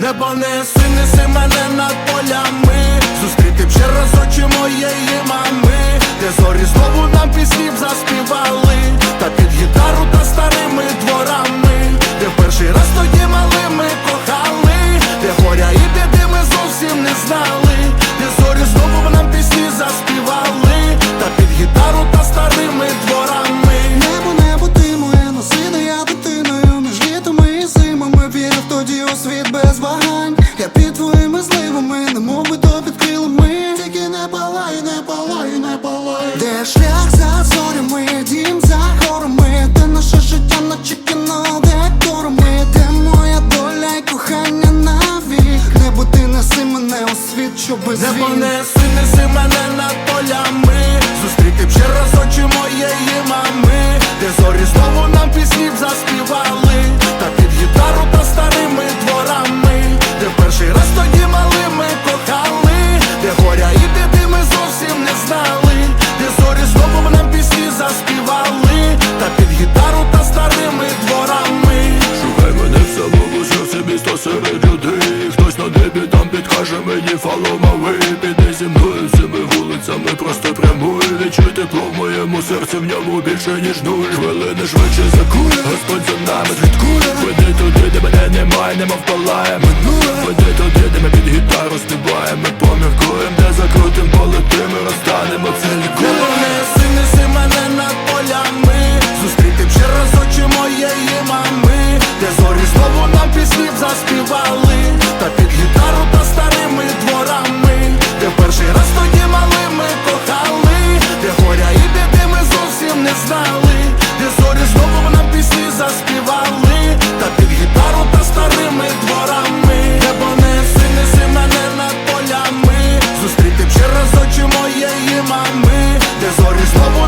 Небо неси, неси мене над полями. Зустріти б ще раз очі моєї мами Де зорі знову нам піснів заспівали. Та під гітару та старими дворами Де перший раз тоді щоби Небо Не неси, неси мене над полями. Зустріти б ще раз очі моєї мами Де зорі знову нам піснів заспівали підкаже мені follow my зі мною цими вулицями просто прямуй. Відчуй тепло в моєму серці, в ньому більше ніж нуль. Хвилини швидше закує, Господь за нами слідкує. Веди туди, де мене немає, немов палає минуле Веди туди, де ми під гітару співаємо Ми поміркуємо, де закрутим полетим і розтанемо це лікує Небо неси, неси мене над полями. Зустріти ще очі моєї мами. Де зорі знову нам піснів заспівали моєї Де зорі знову